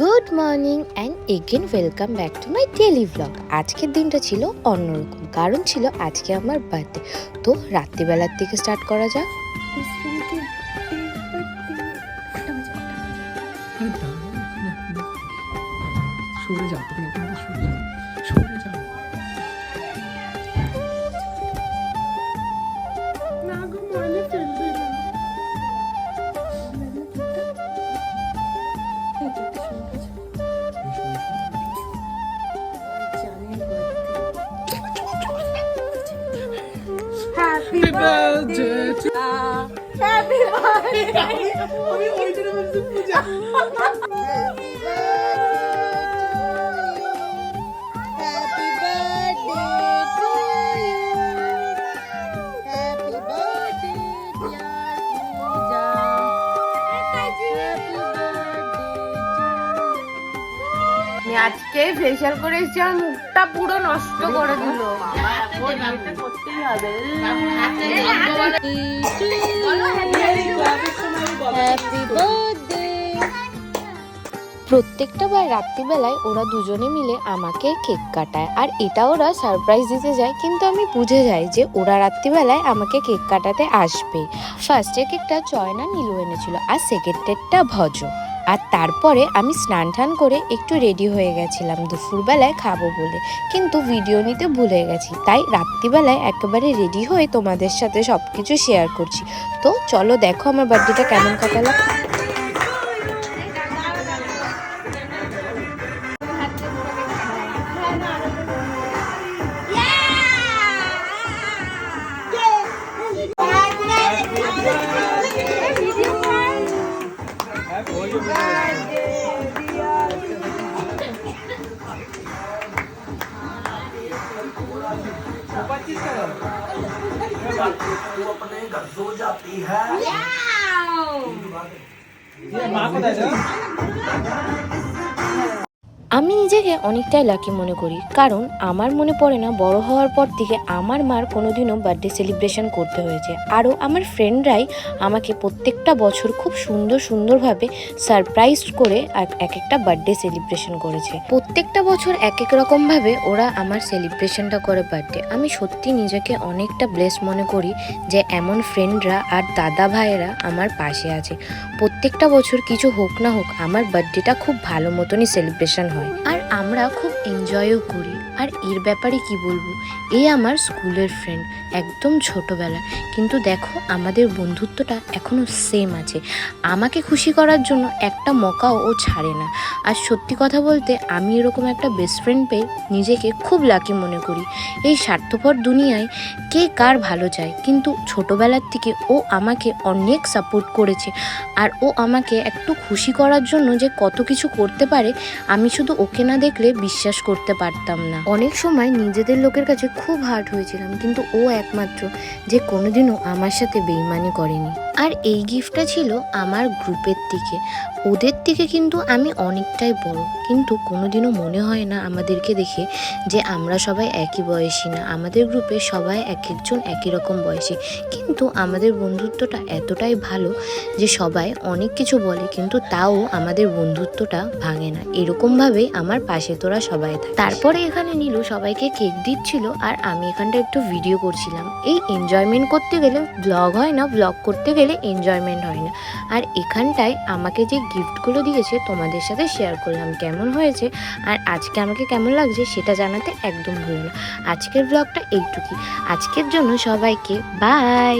Good morning and again welcome back to my daily blog আজকের দিনটা ছিল অন্যরকম। কারণ ছিল আজকে আমার বার্থডে তো রাত্রিবেলার থেকে স্টার্ট করা যাক। সরে যাও। সরে যাও। সরে যাও Happy birthday to আমি ওই জন্য বলছি পূজা Happy birthday to you. Happy birthday, dear Pooja. Happy birthday আমি আজকে ফেশিয়াল করে এসেছি, আমার মুখটা পুরো নষ্ট করে দিল। প্রত্যেকটা বার রাত্রিবেলায় ওরা দুজনে মিলে আমাকে কেক কাটায়। আর এটা ওরা সারপ্রাইজ দিতে যায়, কিন্তু আমি বুঝে যাই যে ওরা রাত্রিবেলায় আমাকে কেক কাটাতে আসবে। ফার্স্টের কেকটা চয়না নীলু এনেছিল, আর সেকেন্ডেরটা ভজ। আর তারপরে আমি স্নান টান করে একটু রেডি হয়ে গেছিলাম। দুপুরবেলায় খাব বলে। কিন্তু ভিডিও নিতে ভুলে গেছি। তাই রাত্রিবেলায় একেবারে রেডি হয়ে তোমাদের সাথে সব কিছু শেয়ার করছি। তো চলো দেখো আমার বার্থডেটা কেমন কাটালাম। अपने घर सो जाती है। ये माँ को दे दो। আমি নিজেকে অনেকটাই লাকি মনে করি, কারণ আমার মনে পড়ে না বড় হওয়ার পর থেকে আমার মার কোনোদিনও বার্থডে সেলিব্রেশন করতে হয়েছে। আরও আমার ফ্রেন্ডরাই আমাকে প্রত্যেকটা বছর খুব সুন্দর সুন্দরভাবে সারপ্রাইজ করে এক- এক একটা বার্থডে সেলিব্রেশন করেছে। প্রত্যেকটা বছর এক এক রকমভাবে ওরা আমার সেলিব্রেশনটা করে বার্থডে আমি সত্যি নিজেকে অনেকটা ব্লেস মনে করি যে এমন ফ্রেন্ডরা আর দাদা ভাইয়েরা আমার পাশে আছে। প্রত্যেকটা বছর কিছু হোক না হোক আমার বার্থডেটা খুব ভালো মতনই সেলিব্রেশন হয়। আর আমরা খুব এনজয়ও করি। আর এর ব্যাপারে কি বলব? এই আমার স্কুলের ফ্রেন্ড একদম ছোটবেলা। কিন্তু দেখো, আমাদের বন্ধুত্বটা এখনও সেম আছে। আমাকে খুশি করার জন্য একটা মকাও ও ছাড়ে না। আর সত্যি কথা বলতে, আমি এরকম একটা বেস্ট ফ্রেন্ড পেয়ে নিজেকে খুব লাকি মনে করি। এই স্বার্থপর দুনিয়ায় কে কার ভালো চায়? কিন্তু ছোটবেলার থেকে ও আমাকে অনেক সাপোর্ট করেছে। আর ও আমাকে একটু খুশি করার জন্য যে কত কিছু করতে পারে, আমি শুধু ওকে না দেখলে বিশ্বাস করতে পারতাম না। অনেক সময় নিজেদের লোকের কাছে খুব হার্ট হয়েছিলাম, কিন্তু ও একমাত্র, যে কোনোদিনও আমার সাথে বেইমানি করেনি। আর এই গিফটটা ছিল আমার গ্রুপের থেকে ওদের থেকে কিন্তু আমি অনেকটাই বড়, কিন্তু কোনোদিনও মনে হয় না আমাদেরকে দেখে যে আমরা সবাই একই বয়সী না। আমাদের গ্রুপে সবাই এক একজন একই রকম বয়সী। কিন্তু আমাদের বন্ধুত্বটা এতটাই ভালো যে সবাই অনেক কিছু বলে, কিন্তু তাও আমাদের বন্ধুত্বটা ভাঙে না। এরকমভাবেই আমার পাশে তোরা সবাই থাকে। তারপরে এখানে নীলু সবাইকে কেক দিচ্ছিল আর আমি এখানটা একটু ভিডিও করছিলাম। এই এনজয়মেন্ট করতে গেলে ব্লগ হয় না ব্লগ করতে গেলে এনজয়মেন্ট হয় না। আর এখানটায় আমাকে যে গিফটগুলো দিয়েছে তোমাদের সাথে শেয়ার করলাম, কেমন হয়েছে আর আজকে আমাকে কেমন লাগছে সেটা জানাতে একদম ভুলো না। আজকের ব্লগটা এইটুকুই আজকের জন্য সবাইকে বাই